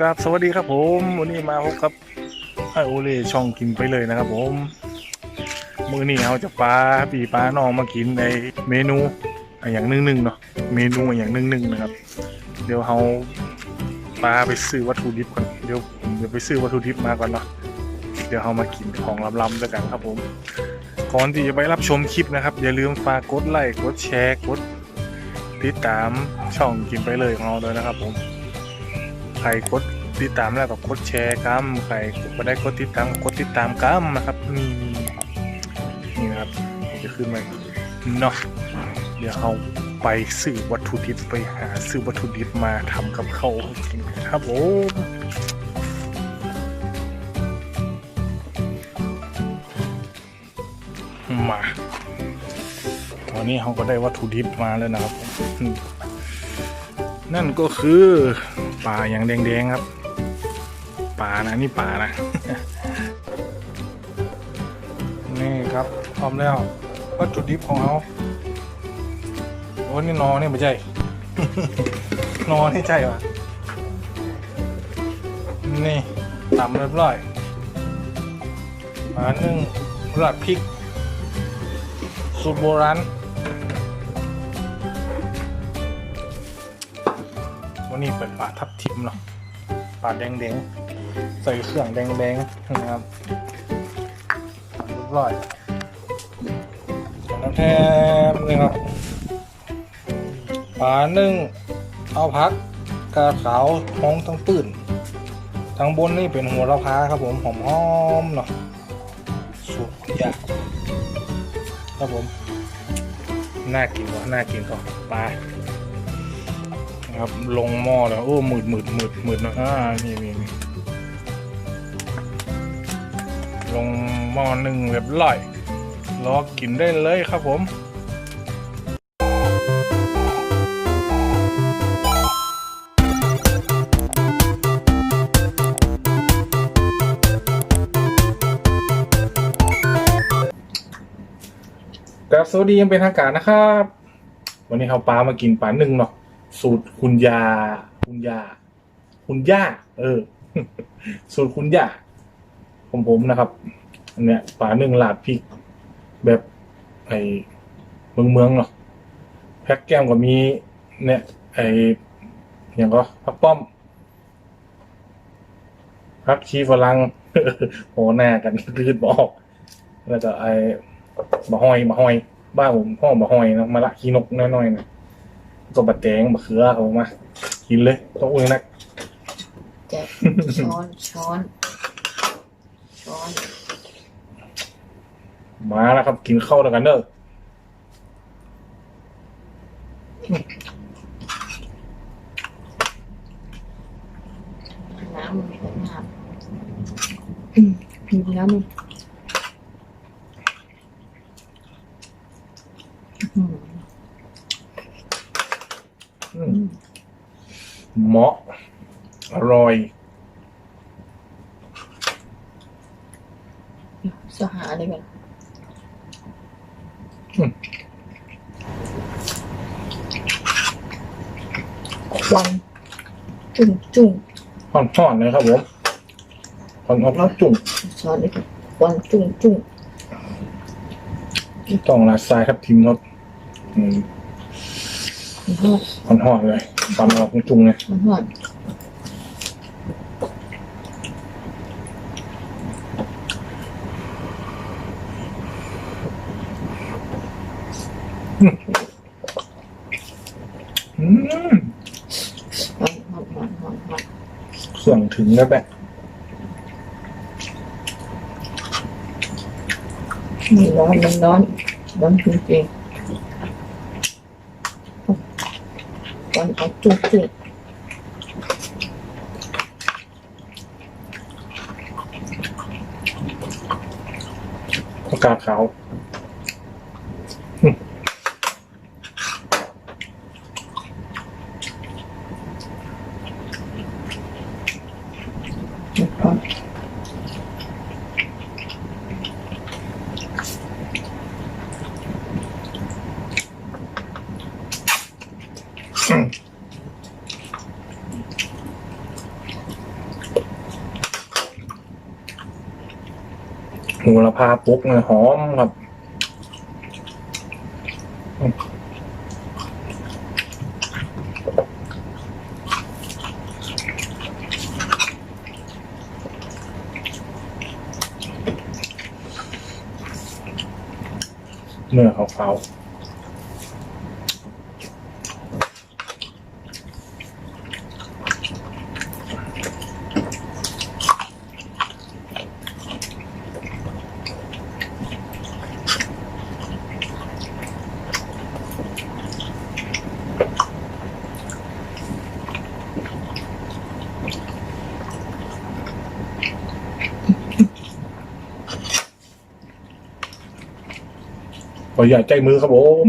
กราบสวัสดีครับผม วันนี้มาพบกับไอโอเล่ช่องกินไปเลยนะครับผม มือนี้เราจะปลาปีปลาน้องมากินในเมนูออย่างหนึ่งหนึ่งๆเนาะเมนูออย่างหนึ่งหนึ่งนะครับ เดี๋ยวเราปลาไปซื้อวัตถุดิบก่อนเดี๋ยวผมจะไปซื้อวัตถุดิบมาก่อนเนาะเดี๋ยวเรามากินของลำๆด้วยกันครับผมก่อนที่จะไปรับชมคลิปนะครับ อย่าลืมฝากกดไลค์กดแชร์กดติดตามช่องกินไปเลยของเราด้วยนะครับผม รกดติดตามแล้วก็กดแชร์กัมใครก็ได้กดติดตามกดติดตามกัมนะครับนี่นี่นะครับจะขึ้นมาเนาะเดี๋ยวเอาไปซื้อวัตถุดิบไปหาซื้อวัตถุดิบมาทำกับข้าวกินครับผมมาวันนี้เขาก็ได้วัตถุดิบมาแล้วนะครับ นั่นก็คือ ปลาอย่างแดงๆครับปลานะนี่ปลานะนี่ครับพร้อมแล้ววัตถุดิบของเราโอ้นี่นอนี่ไม่ใช่นอนี่ใช่ปะนี่ตำเรียบร้อยปลาหนึ่งราดพริก สูตรโบราณ วันนี้เป็นปลาทับทิมเนาะปลาแดงๆ ใส่เครื่องแดงๆนะครับร้อยน้ำแทมนี่ครับปลานึ่งเอาพักกาขาวท้องทั้งปื้นทางบนนี่เป็นหัวละพาครับผมหอมๆเนาะสุดยอดครับผม น่ากินว่ะน่ากินก่อนปลา ครับ ลงหม้อแล้ว โอ้หมืดหมืดหมืดหมืดนะอ่านี่นี่นี่ลงหม้อหนึ่งเรียบร้อยรอกินได้เลยครับผมครับสวัสดียังเป็นทางการนะครับ วันนี้เขาปลามากินปลาหนึ่งเนาะ สูตรคุณยา คุณยา คุณย่า เออ สูตรคุณย่าของผมนะครับ อันเนี้ยปลาหนึ่งลาดพริก แบบไอ้เมืองเมืองเนาะแพ็กแก้มก็มี เนี่ย ไอ้อย่างก็พักป้อมพักชีฝรั่งโหหน้ากันคืดบอก แล้วก็ไอ้บะฮอยบะฮอย บ้านผมพ่อบะฮอยนะมาละขี้นกน้อยๆนะ ตัวบะแตงบะเขือเอามา กินเลยต้องอุ้ยนักแจกช้อน ช้อน ช้อน มาแล้วครับ กินข้าวแล้วกันเด้อน้ำมันไม่ได้น้ำอืมมีน้ำมันอืม อืม เหมาะ อร่อยสหาอะไรกันอืมควันจุ่งจุ่งห่อนๆเลยครับผมห่อนๆแล้วจุ่มช้อนนี่กันควันจุ่งจุ่งต้องลาดทรายครับทีมรถอืมมันหอดห่อนๆเลย ตำออกจุ่มเลยมันหอดอืมหอดหอดหอดหอดหอดเครื่องถึงแล้วแบบนี่ร้อนมันร้อนร้อนจริงๆค วันเอาจุ่งจุ่งผักกาขาวอืม นะครับ อืม โหระพาปุ๊กเนี่ยหอมครับเนื้อขาวๆ อย่าใจมือครับผม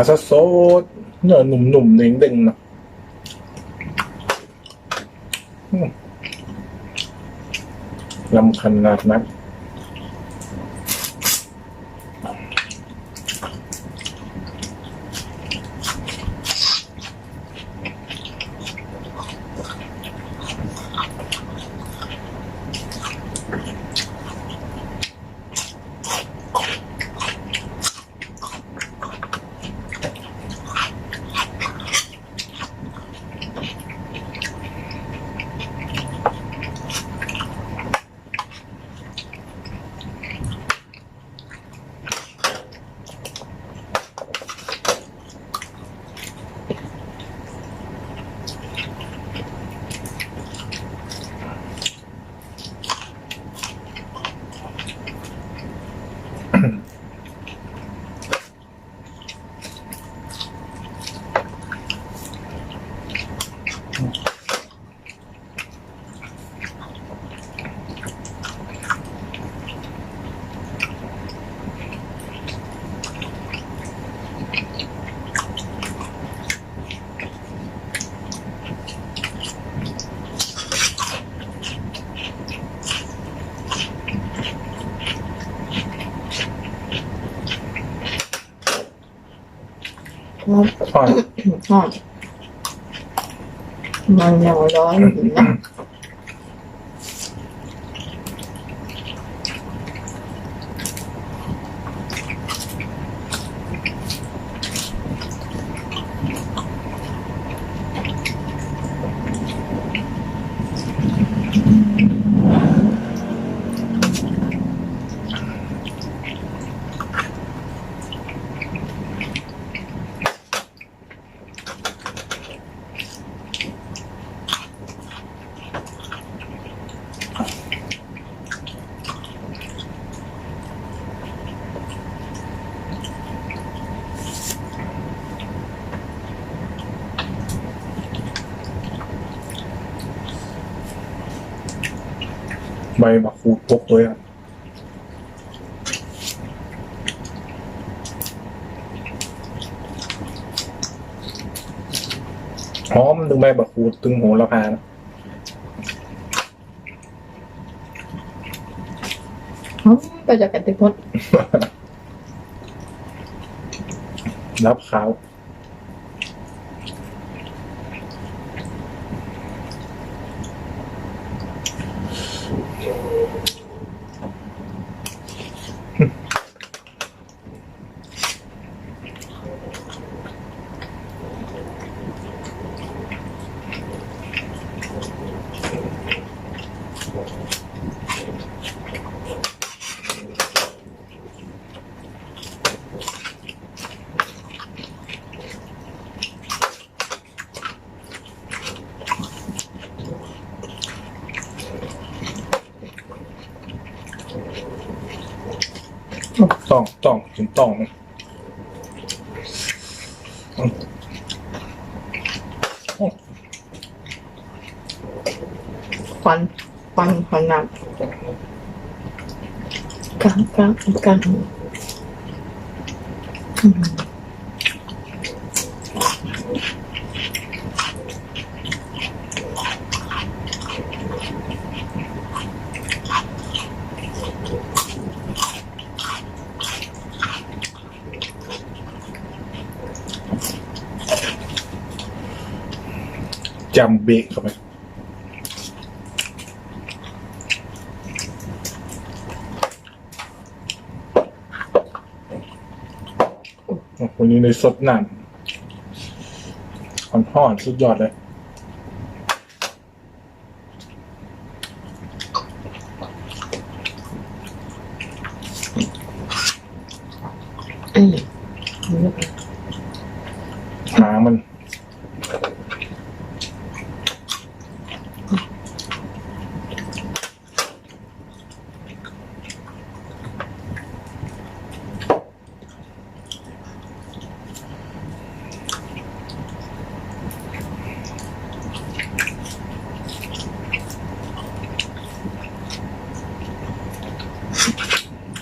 ปลาสดสดเนื้อหนุ่มๆเด้งๆนะลำคันนาดนัก มทอดหอมมันยังร้อนอยู่นะ ใบมะกรูดพกด้วยครับหอมถึงใบมะกรูดถึงโหระพานะหอมก็จะกระติกพดรับขาว ถึงต้องเลยฟันฟันฟันนักกลางกลางกลาง จำเบรกเข้าไปวันนี้ในสดนั่นห่อนๆสุดยอดเลย อืม หามัน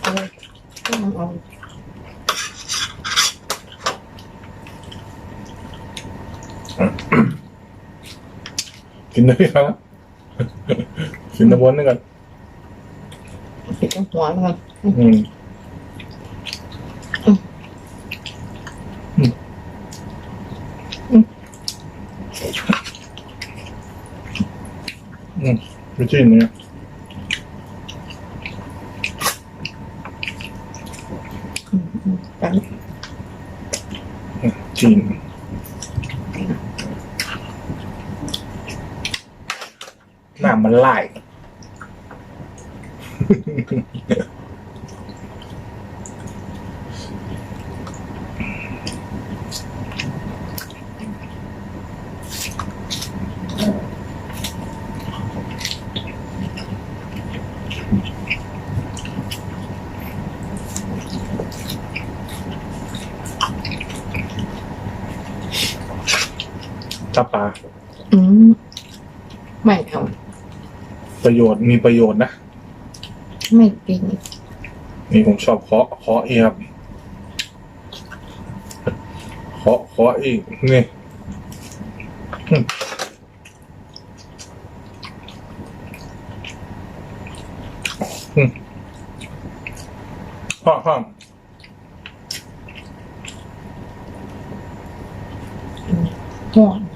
เอาเอาเอา กินได้ครับกินตะวันนี่กันปิดหัวแล้วกันอืมอืมอืมไม่จริงเนี่ยอืมอืมกันจีน น้ามันไล่ ตาปลา อืมไม่เอา ประโยชน์มีประโยชน์นะ ไม่กินนี่ผมชอบเคาะเคาะเองครับเคาะเคาะอีกนี่อืมอืมพ่อพ่อห่อน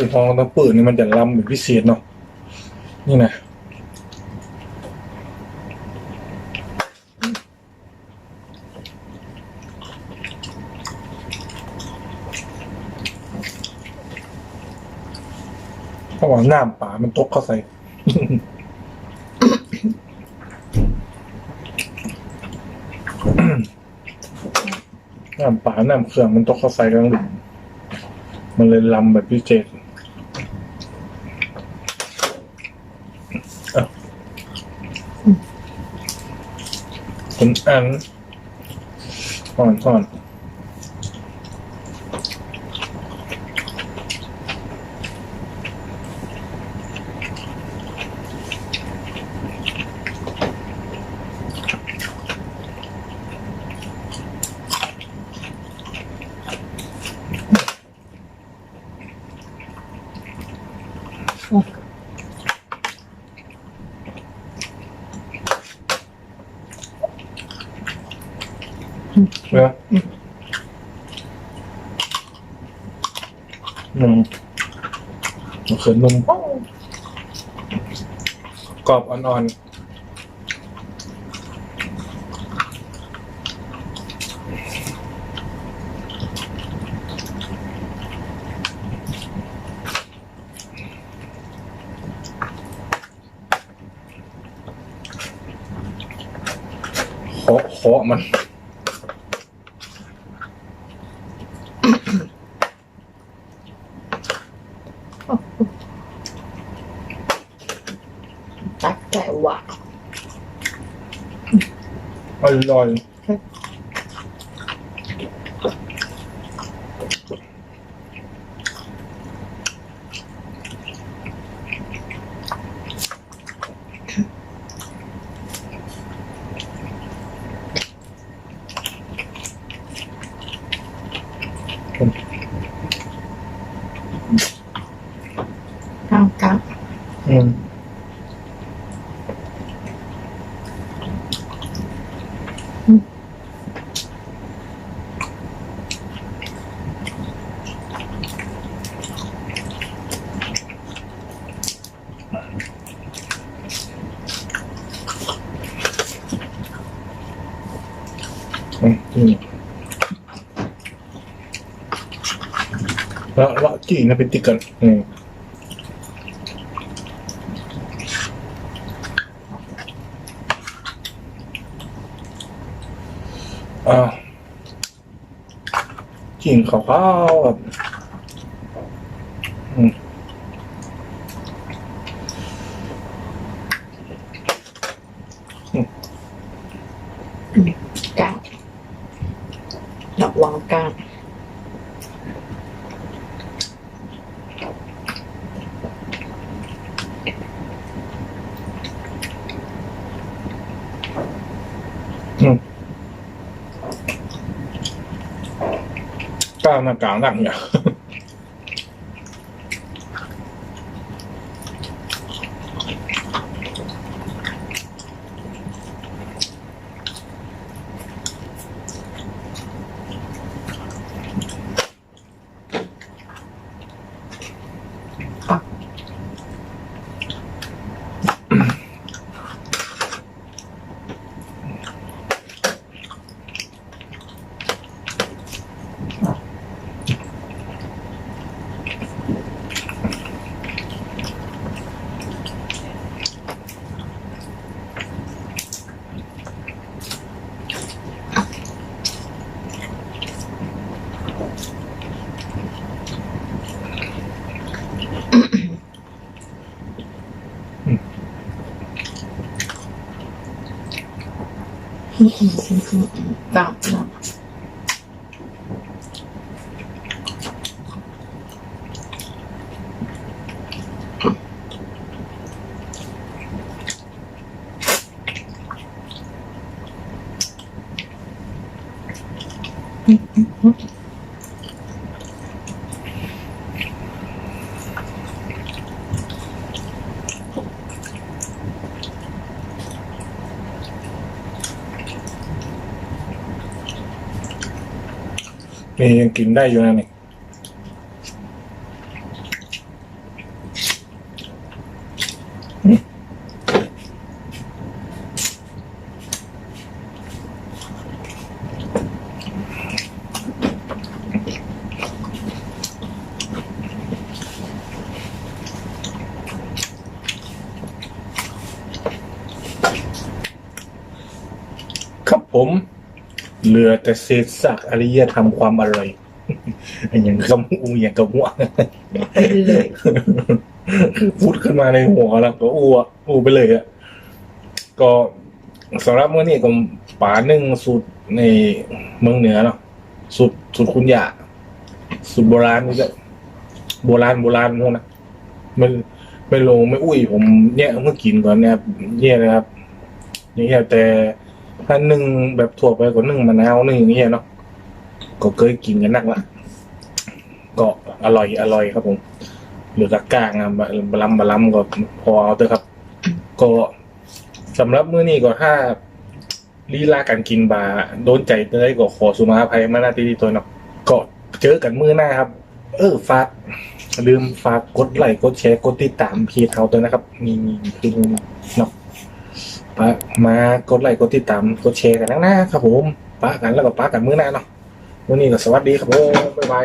พักถึงห้องต้องเปิดนี่มันจะลำเป็นพิเศษเนาะนี่นะโอ้ะว่าน้ำป่ามันตกเข้าใส่น้ำป่าน้ำเครื่องมันตกเข้าใส่กลางหลุมมันเลยลำแบบพิเศษ คุณอันก่อนก่อน เนื้ออืมมะเขือนมกรอบอ่อนๆเคาะเคาะมัน ตักไก่หวานอร่อย แล้วแล้วจีนะเป็นติกันอืมอ่ากินข้าวข้าวแบบอืมกลางระวังกาง ก้าวหน้า นี่ยังกินได้อยู่นะนี่ครับผม ลือแต่เศษซากอารยธรรมความอร่อยอย่างกำอูอย่างกระหัวไปเลยพูดขึ้นมาในหัวแล้วก็อ้วอ้วไปเลยอะก็สำหรับเมื่อนี้ก็ป่าหนึ่งสูตรในเมืองเหนือเนาะสูตรสูตรคุณยาสูตรโบราณนี่จะโบราณโบราณพวกนะไม่ไม่ลงไม่อุ้ยผม เนี่ยเมื่อกินก่อนเนี่ยเนี่ยนะครับอย่างเงี้ยแต่ ถ้าหนึ่งแบบทั่วไปก็นึ่งมะนาวหนึ่งอย่างเงี้ยเนาะก็เคยกินกันนักละก็อร่อยอร่อยครับผมหรือกะก้างอะบะบะลำบะลำก็พอเอาเถอะครับ ก็สำหรับมื้อนี้ก็ถ้าลีลาการกินบาโดนใจเตยก็ขอสุมาภัยมาหน้าที่ตัวเนาะก็เจอกันมื้อหน้าครับ เออฝากลืมฝากกดไลค์กดแชร์กดติดตามพีเทาตัวนะครับ มีมีคือเนาะ ปะมากดไลค์กดติดตามกดแชร์กันนะครับผมปะกันแล้วก็ปะกันมื้อหน้าเนาะวันนี้ก็สวัสดีครับผมบ๊ายบาย